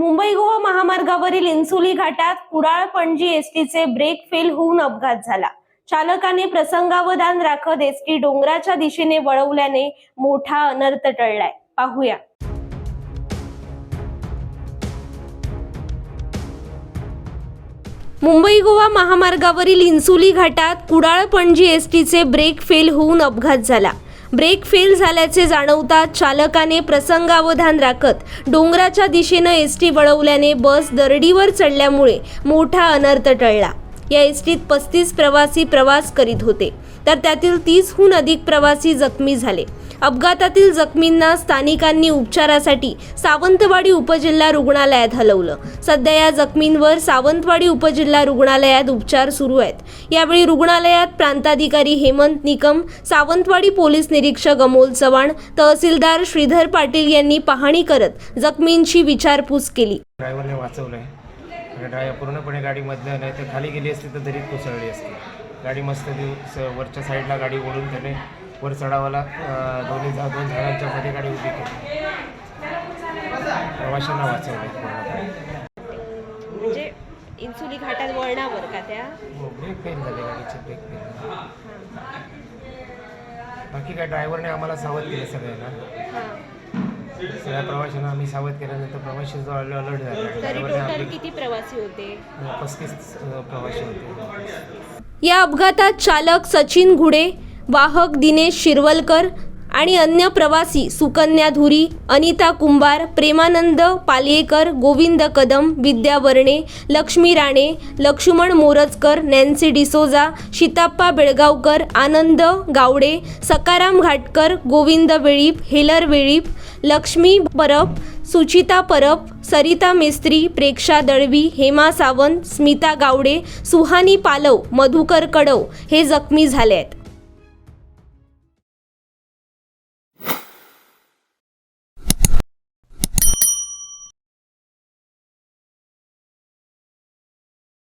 मुंबई गोवा महामार्गावरील इन्सुली घाटात कुडाळ पणजी एसटीचे ब्रेक फेल होऊन अपघात झाला. चालकाने प्रसंगावधान राखत एसटी डोंगराच्या दिशेने वळवल्याने मोठा अनर्थ टळलाय. पाहूया. मुंबई गोवा महामार्गावरील इन्सुली घाटात कुडाळ पणजी एसटीचे ब्रेक फेल होऊन अपघात झाला. ब्रेक फेल झाल्याचे जाणवता चालकाने प्रसंगावधान राखत डोंगराच्या दिशेनं एसटी वळवल्याने बस दरडीवर चढल्यामुळे मोठा अनर्थ टळला. या एसटीत पस्तीस प्रवासी प्रवास करीत होते. तर त्यातील तीसहून अधिक प्रवासी जखमी झाले. अपघातातील जखमींना स्थानिकांनी उपचारासाठी सावंतवाडी उपजिल्हा रुग्णालयात हलवलं. सध्या या जखमींवर सावंतवाडी उपजिल्हा रुग्णालयात उपचार सुरू आहेत. यावेळी रुग्णालयात प्रांताधिकारी हेमंत निकम सावंतवाडी पोलीस निरीक्षक अमोल चव्हाण तहसीलदार श्रीधर पाटील यांनी पाहणी करत जखमींची विचारपूस केली. ड्रायव्हरने ड्रायव्हर पूर्णपणे गाडीमधनं नाही तर खाली गेली असती तर दरीत कोसळली असती. गाडी मस्त स- वरच्या साईडला गाडी ओढून त्याने वर चढावाला दोन्ही झा दोन झाडांच्या मध्ये गाडी उभी केली. प्रवाशांना वाचवलं म्हणजे इन्सुली घाटात वळणावर का त्या? ब्रेक फेल झाले गाडीचे ब्रेक फेल बाकी काय ड्रायव्हरने आम्हाला सावध केलं सगळ्यांना. सगळ्या प्रवाशांना आम्ही सावध केल्यानंतर प्रवाशी जो अलर्ट झाले. तरी टोटल आपली किती प्रवासी होते? पस्तीस अं, प्रवासी होते. या अपघातात चालक सचिन घुडे वाहक दिनेश शिरवलकर आणि अन्य प्रवासी सुकन्या धुरी अनिता कुंभार प्रेमानंद पालियेकर गोविंद कदम विद्या वर्णे लक्ष्मी राणे लक्ष्मण मोरजकर नॅन्सी डिसोजा शिताप्पा बेळगावकर आनंद गावडे सकाराम घाटकर गोविंद वेळीप हेलर वेळीप लक्ष्मी परब सुचिता परब सरिता मिस्त्री प्रेक्षा दळवी हेमा सावंत स्मिता गावडे सुहानी पालव मधुकर कडव हे जखमी झाले आहेत